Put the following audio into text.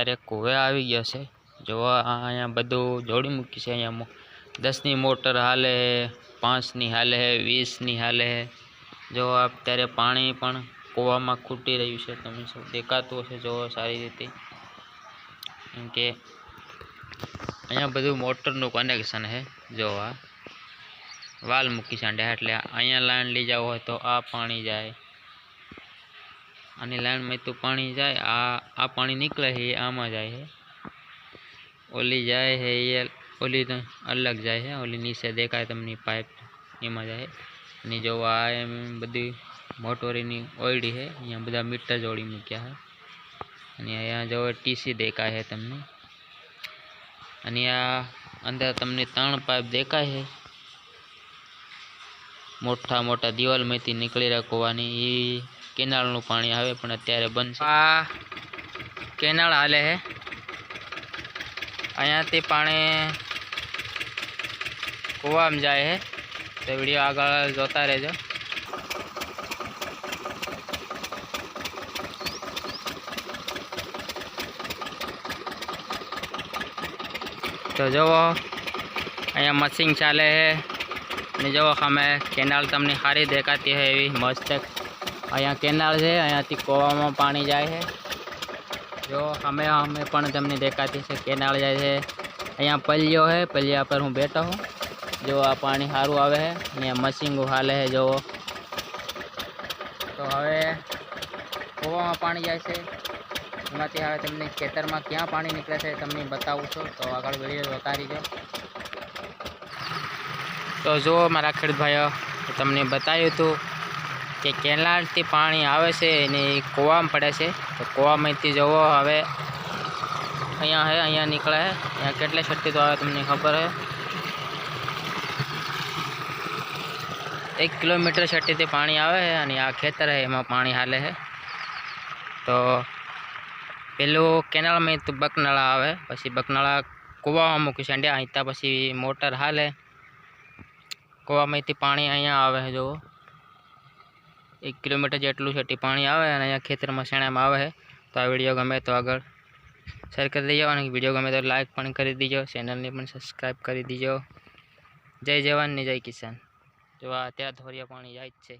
અત્યારે કુવે આવી ગયા છે જોવા અહીંયા બધું જોડી મૂકી છે અહીંયા દસની મોટર હાલે પાંચની હાલે વીસની હાલે જોવા અત્યારે પાણી પણ કૂવામાં ખૂટી રહ્યું છે તમે સૌ દેખાતું હશે જો સારી રીતે કેમ કે અહીંયા બધું મોટરનું કનેક્શન છે જોવા વાલ મૂકી છે એટલે અહીંયા લાઈન લઈ જાવ હોય તો આ પાણી જાય आइन में तो पानी जाए आ आ निकले है आम जाए है ओली जाए है ये ओली तो अलग जाए है ओली नीचे देखा है तमनी पाइप एम जाए नहीं जो आम बदी मोटोरी ओयडी है यहाँ बदा मीटर जोड़ी मूक्या है यहाँ जो टीसी देखा है तमने अ अंदर तमने तरण पाइप देखा है मोटा मोटा दीवाल में थी निकली रखवा केनाल नु पानी आवे पण अत्यारे बंद छे आ केनाल आले है अया ते पाणे कुवा में जाए है तो वीडियो आगे जोता रह जा तो जो अँ मशीन चाले है जो हमें केनाल तमने हारी देखाती है मस्त है અયા કેનાલ છે અયા થી કોવામાં પાણી જાય છે જો અમે અમે પણ તમને દેખાતી છે કેનાળ છે અયા પલ્યો છે પલિયા પર હું બેઠો છું જો આ પાણી સારું આવે છે ને મસિંગો હાલે છે જો તો હવે કોવામાં પાણી જાય છે ઉનાટી આવે તમને ખેતરમાં ક્યાં પાણી નીકળે છે તમને બતાઉં છું તો આગળ વીડિયો લતારી છે તો જો મારા ખેડૂત ભાઈઓ તમને બતાયું તો કે કેનાલ થી પાણી આવે છે અને કોવામ પડે છે તો કોવામ થી જોવો હવે અહીંયા હે અહીંયા નીકળાયા હે અહીં કેટલા છટ્ટી તો આવે તમને ખબર હે 1 કિલોમીટર છટ્ટી થી પાણી આવે છે અને આ ખેતર હે માં પાણી હાલે છે તો પેલું કેનાલ મે તબક નળા આવે પછી બક નળા કોવામ ઓમ ક્યાં સંડે આ તા પછી મોટર હાલ હે કોવામ થી પાણી અહીંયા આવે જો એક કિલોમીટર જેટલું છે પાણી આવે અને અહીંયા ખેતરમાં શેણામાં આવે છે તો આ વિડીયો ગમે તો આગળ શેર કરી દેજો અને વિડીયો ગમે તો લાઇક પણ કરી દીજો ચેનલને પણ સબસ્ક્રાઈબ કરી દીજો જય જવાનની જય કિસાન જો આ અત્યારે ધોરિયા પાણી જાય જ છે